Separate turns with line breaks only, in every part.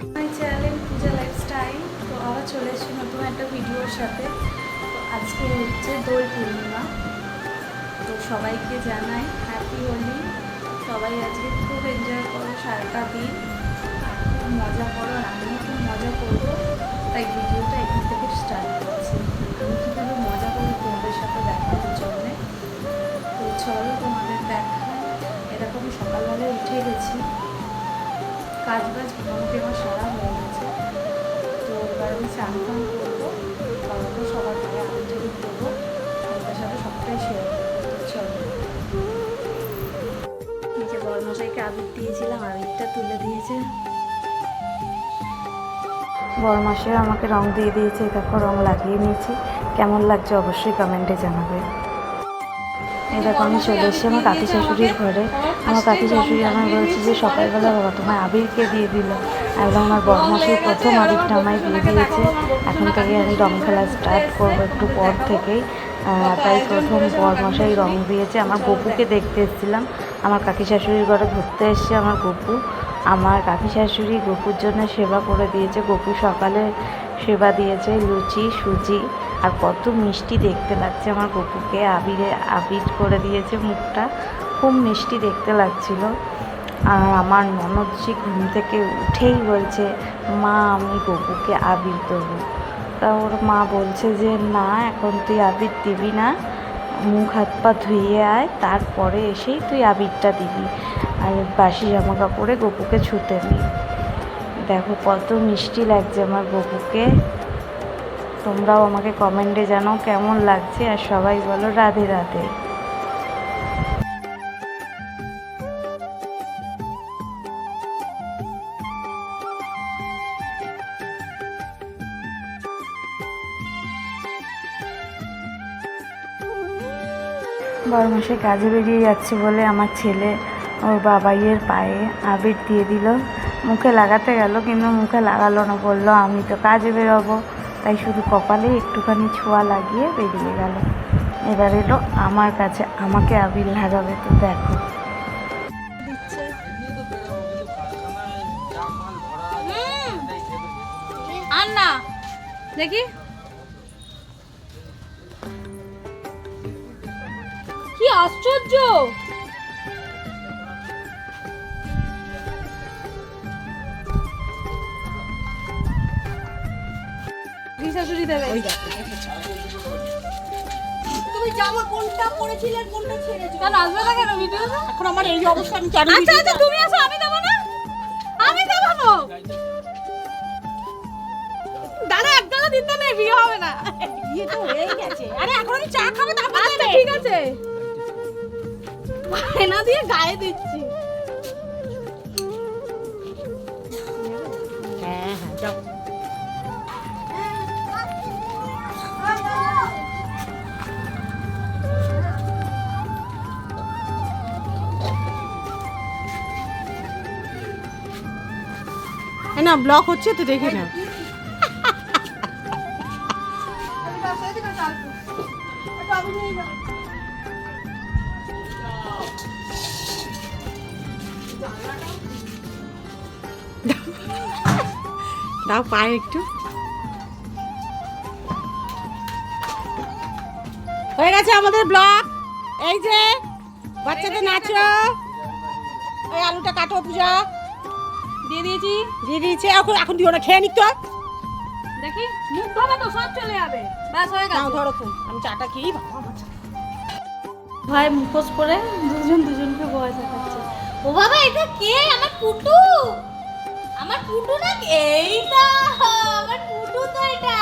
My channel Puja lifestyle তো আবার চলে এসেছি নতুন একটা ভিডিওর সাথে। তো আজকে হচ্ছে দোল পূর্ণিমা। তো সবাইকে জানাই হ্যাপি হোলি। সবাই আজকে খুব এনজয় করো সারাটা দিন। খুব মজা করো, আর আমিও খুব মজা করব। তাই ভিডিওটা এখান থেকে স্টার্ট করছি। আমি কীভাবে মজা করি তোমাদের সাথে দেখানোর জন্যে। তো চলো তোমাদের দেখায় এরকম সকালবেলায় উঠে গেছি। কাজ বাজ মোটামুটি আমার সারা হয়ে গেছে। তো এবার আমি চান টান করব বাবাকে সবার আলু ঠেলে দেবো তোমাদের সাথে সবটাই শেয়ার করব। চলো। নিজে বড়মশাইকে আবির দিয়েছিলাম, আবিরটা তুলে দিয়েছে। বড়মাসে আমাকে রং দিয়ে দিয়েছে দেখো রং লাগিয়ে নিয়েছি। কেমন লাগছে অবশ্যই কমেন্টে জানাবে। এই দেখো আমি চলে এসেছি আমার কাকি শাশুড়ির ঘরে। আমার কাকি শাশুড়ি আমার বলছে যে সকালবেলা বাবা তোমার আবিরকে দিয়ে দিল এবং আমার বড়মাসের প্রথম আবিরটা আমায় দিয়ে দিয়েছে। এখন থেকে আমি রং খেলা স্টার্ট করব একটু পর থেকেই। তাই প্রথম বড়মশাই রং দিয়েছে। আমার গপুকে দেখতে এসেছিলাম। আমার কাকি শাশুড়ির ঘরে ঘুরতে এসেছে আমার গপু। আমার কাকি শাশুড়ি গপুর জন্য সেবা করে দিয়েছে। গপু সকালে সেবা দিয়েছে লুচি সুজি আর কত মিষ্টি দেখতে লাগছে। আমার গপুকে আবিরে আবির করে দিয়েছে মুখটা। খুব মিষ্টি দেখতে লাগছিল। আর আমার ননদজি ঘুম থেকে উঠেই বলছে, মা, আমি গপুকে আবির দেবো। তা ওর মা বলছে যে, না, এখন তুই আবির দিবি না। মুখ, হাত, পা ধুয়ে আয়, তারপরে এসেই তুই আবিরটা দিবি। আর বাসি জামা কাপড়ে গপুকে ছুতে নি। দেখো কত মিষ্টি লাগছে আমার গপুকে। তোমরাও আমাকে কমেন্টে জানাও কেমন লাগছে, আর সবাই বলো রাধে রাধে। বড় মাসে কাজে বেরিয়ে যাচ্ছে বলে আমার ছেলে ওর বাবাইয়ের পায়ে আবির দিয়ে দিল। মুখে লাগাতে গেল কিন্তু মুখে লাগালো না, বলল, আমি তো কাজে বেরোবো। তাই শুধু কপালে একটুখানি ছোঁয়া লাগিয়ে বেরিয়ে গেল। এবার এলো আমার কাছে, আমাকে আবির লাগাবে তো, দেখো।
দেখি। আশ্চর্য। শাশুড়ি দেবে।
তুমি জামা কোনটা পরেছিলে কোনটা ছেড়েছো
কেন আসবে না কেন? ভিডিও
এখন আমার এই অবস্থা আমি কেন
আচ্ছা আচ্ছা তুমি আসো আমি না
ব্লক হচ্ছে, তো দেখে না দাও পায়ে একটু। হয়ে গেছে আমাদের ব্লগ এই যে, বাচ্চাদের নাচো। এই আলুটা কাটো পূজা।
দিয়ে দিয়েছি।
দিয়ে দিয়েছে এখন এখন দিও না খেয়ে নিত
দেখি মুখ ধোবে তো সব চলে যাবে। ব্যাস হয়ে গেছে।
ধরো তুমি আমি চাটা বাবা
ভাই মুখোশ করে দুজন দুজনকে ভয় দেখাচ্ছে।
ও বাবা এটা কে? আমার পুটু। আমার পুটু না এইটা আমার পুটু তো এটা।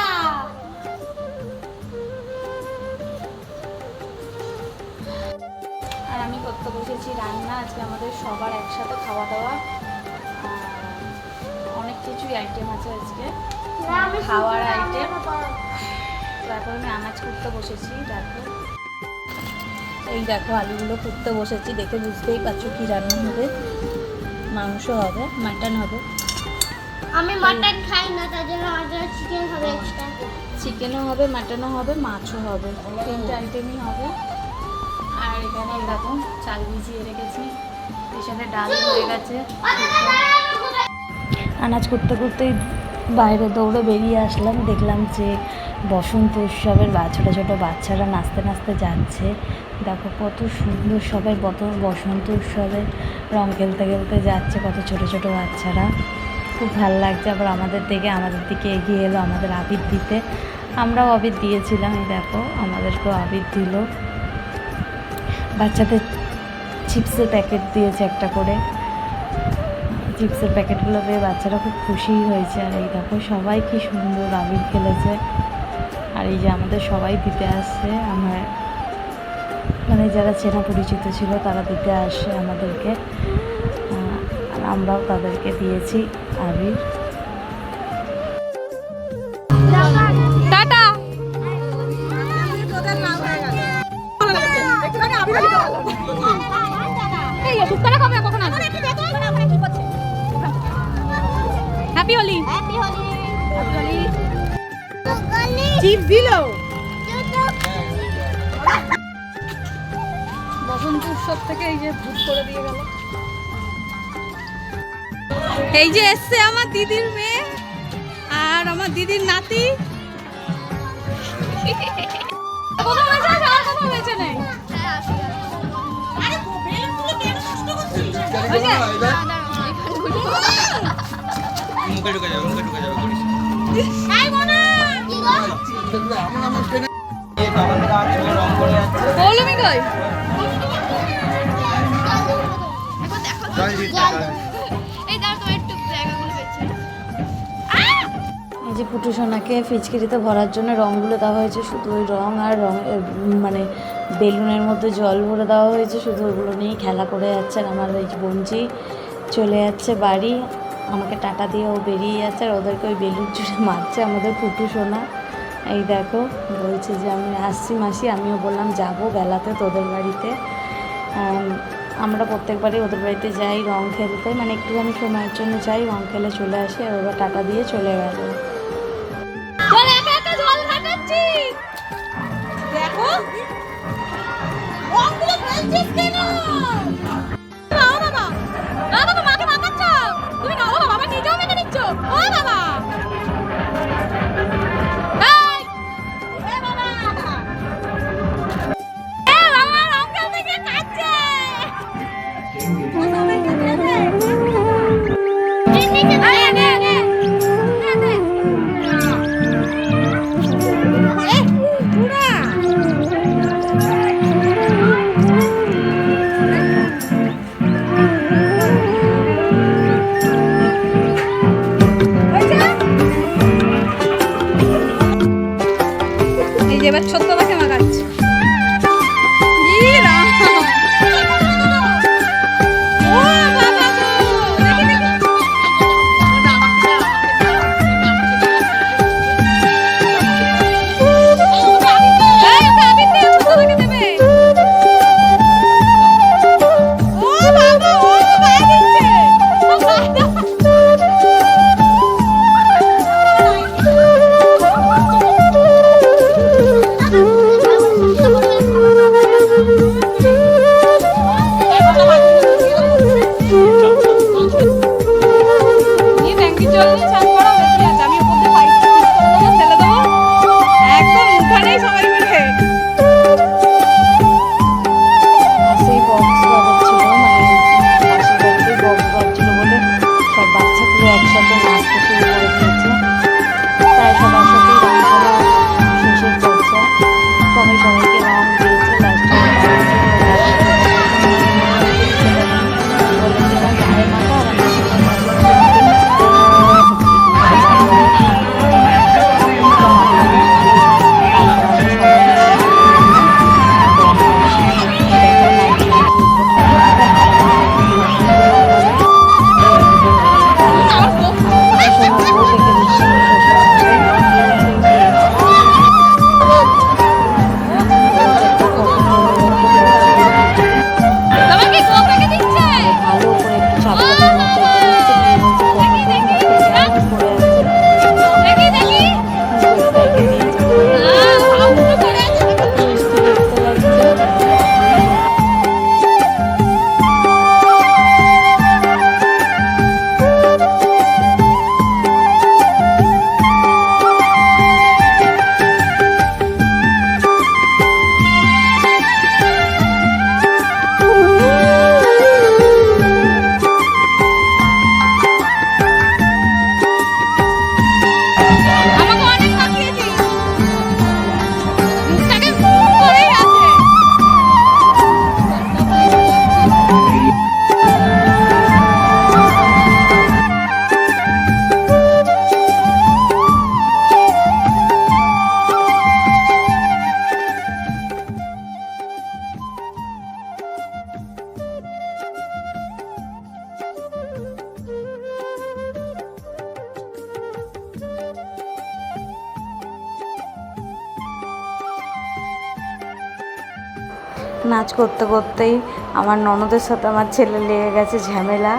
আর আমি করতে বসেছি রান্না আজকে আমাদের সবার একসাথে খাওয়া দাওয়া। কিছুই আইটেম আছে আজকে। খাওয়ার আইটেম তারপর আমি আনাজ করতে বসেছি দেখো। এই দেখো আলুগুলো করতে বসেছি দেখে বুঝতেই পারছ কি রান্না হবে। মাংস হবে মাটন হবে।
আমি মাটন খাই না তার জন্য আমার চিকেন হবে এক্সট্রা
চিকেনও হবে মাটনও হবে মাছও হবে। তিনটে আইটেমই হবে। আর এখানে এরকম চাল ভিজিয়ে রেখেছি। এর সাথে ডাল হয়ে গেছে। আনাজ করতে করতেই বাইরে দৌড়ে বেরিয়ে আসলাম, দেখলাম যে বসন্ত উৎসবের বা ছোটো ছোটো বাচ্চারা নাচতে নাচতে যাচ্ছে। দেখো কত সুন্দর সবাই কত বসন্ত উৎসবে রং খেলতে খেলতে যাচ্ছে, কত ছোটো ছোটো বাচ্চারা। খুব ভালো লাগছে, আবার আমাদের দেখে আমাদের দিকে এগিয়ে এলো আমাদের আবির দিতে। আমরাও আবির দিয়েছিলাম দেখো, আমাদেরকেও আবির দিল। বাচ্চাদের চিপসের প্যাকেট দিয়েছে একটা করে। চিপসের প্যাকেটগুলো পেয়ে বাচ্চারা খুব খুশি হয়েছে। আর এই দেখো সবাই কি সুন্দর আবির খেলেছে। আর এই যে আমাদের সবাই দিতে আসছে আমার মানে যারা চেনা পরিচিত ছিল তারা দিতে আসে আমাদেরকে। আর আমরাও তাদেরকে দিয়েছি আবির।
টাটা! এই করা কবে কখন আসবে হ্যাপি হোলি
চিপ দিল?
বসন্ত উৎসব থেকে এই যে ভূত করে দিয়ে গেল। এই যে এসছে আমার দিদির মেয়ে আর আমার দিদির নাতি। কোথাও হয়েছে না
মুখে ঢুকে যাবে মুখে ঢুকে যাবে করিস এই রং
যে পুটু সোনাকে ফিচকিরিতে ভরার জন্য রঙগুলো দেওয়া হয়েছে শুধু ওই রঙ আর রঙ উম, মানে বেলুনের মধ্যে জল ভরে দেওয়া হয়েছে শুধু ওগুলো নিয়েই খেলা করে যাচ্ছে আর আমার এই যে বোনজি চলে যাচ্ছে বাড়ি। আমাকে টাটা দিয়ে ও বেরিয়ে যাচ্ছে আর ওদেরকে ওই বেলুন চুষে মারছে আমাদের পুটু সোনা। এই দেখো, বলছে যে আমি আসছি মাসি, আমিও বললাম যাব বেলাতে তোদের বাড়িতে। আমরা প্রত্যেকবারই ওদের বাড়িতে যাই রং খেলতে মানে একটুখানি সময়ের জন্য যাই, রং খেলে চলে আসি আর ওরা টাটা দিয়ে চলে গেল।
দেখো। এই যে এবার ছোট্ট
নাচ করতে করতেই আমার ননদের সাথে আমার ছেলে লেগে গেছে ঝামেলা।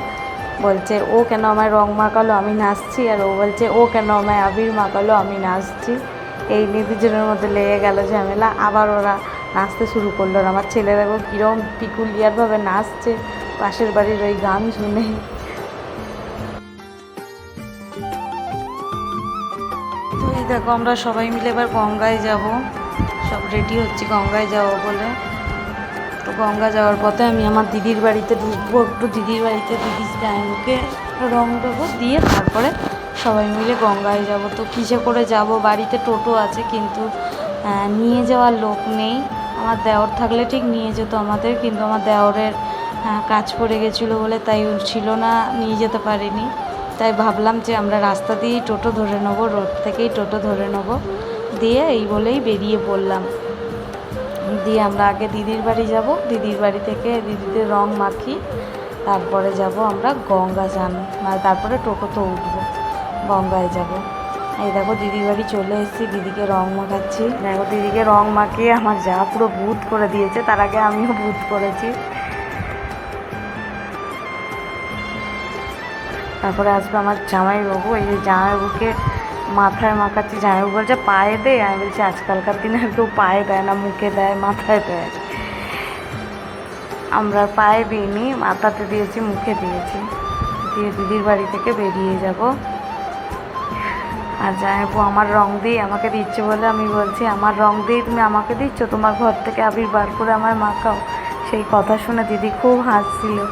বলছে, ও কেন আমায় রং মাখালো? আমি নাচছি। আর ও বলছে, ও কেন আমায় আবির মাখালো? আমি নাচছি। এই নিয়ে মধ্যে লেগে গেল ঝামেলা। আবার ওরা নাচতে শুরু করল আর আমার ছেলে দেখো কীরকম পিকুলিয়ারভাবে নাচছে। পাশের বাড়ির ওই গান শুনে। দেখো, আমরা সবাই মিলে এবার গঙ্গায় যাব। সব রেডি হচ্ছি গঙ্গায় যাব বলে। তো গঙ্গা যাওয়ার পথে আমি আমার দিদির বাড়িতে ঢুকবো, একটু দিদির বাড়িতে দিদির গায়ে রং দেবো, দিয়ে তারপরে সবাই মিলে গঙ্গায় যাব। তো কিসে করে যাব? বাড়িতে টোটো আছে কিন্তু নিয়ে যাওয়ার লোক নেই। আমার দেওর থাকলে ঠিক নিয়ে যেত আমাদের, কিন্তু আমার দেওরের কাজ পড়ে গেছিল বলে তাই ছিল না, নিয়ে যেতে পারিনি। তাই ভাবলাম যে আমরা রাস্তা দিয়েই টোটো ধরে নেব, রোড থেকেই টোটো ধরে নেব। দিয়ে এই বলেই বেরিয়ে পড়লাম। দিয়ে আমরা আগে দিদির বাড়ি যাব। দিদির বাড়ি থেকে দিদিদের রং মাখি, তারপরে যাব আমরা গঙ্গা যান মানে তারপরে টোটোতে উঠবো, গঙ্গায় যাব। এই দেখো দিদির বাড়ি চলে এসেছি, দিদিকে রং মাখাচ্ছি। দেখো দিদিকে রং মাখিয়ে আমার যা পুরো ভূত করে দিয়েছে, তার আগে আমিও ভূত করেছি। তারপরে আসবে আমার জামাইবাবু, এই যে জামাইবাবুকে মাথায় মাখাচ্ছি জামাইবাবু বলছে, পায়ে দে। আমি বলছি, আজকালকার দিনে কেউ পায়ে দেয় না, মুখে দেয়, মাথায় দেয়। আমরা পায়ে দিইনি, মাথাতে দিয়েছি, মুখে দিয়েছি। দিয়ে দিদির বাড়ি থেকে বেরিয়ে যাব। আর যাই হোক, আমার রং দিয়ে আমাকে দিচ্ছে বলে আমি বলছি, আমার রং দিয়ে তুমি আমাকে দিচ্ছ? তোমার ঘর থেকে আবির বার করে আমায় মাখাও। সেই কথা শুনে দিদি খুব হাসছিল।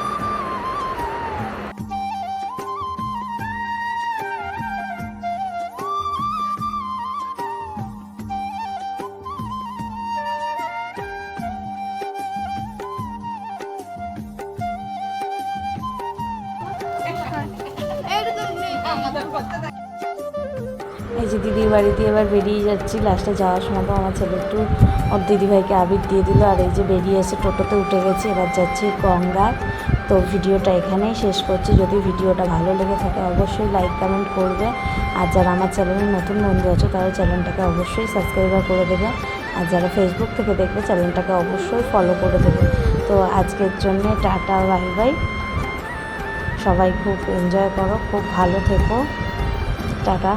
দিদির বাড়ি দিয়ে এবার বেরিয়ে যাচ্ছি। লাস্টে যাওয়ার সময় তো আমার ছেলে একটু ওর দিদিভাইকে আবির দিয়ে দিল। আর এই যে বেরিয়ে এসে টোটোতে উঠে গেছি, এবার যাচ্ছি গঙ্গায় তো ভিডিওটা এখানেই শেষ করছি। যদি ভিডিওটা ভালো লেগে থাকে অবশ্যই লাইক কমেন্ট করবে। আর যারা আমার চ্যানেলে নতুন বন্ধু আছে তারা চ্যানেলটাকে অবশ্যই সাবস্ক্রাইবার করে দেবে। আর যারা ফেসবুক থেকে দেখবে চ্যানেলটাকে অবশ্যই ফলো করে দেবে। তো আজকের জন্য টাটা বাই বাই সবাই খুব এনজয় করো, খুব ভালো থেকো। টাটা।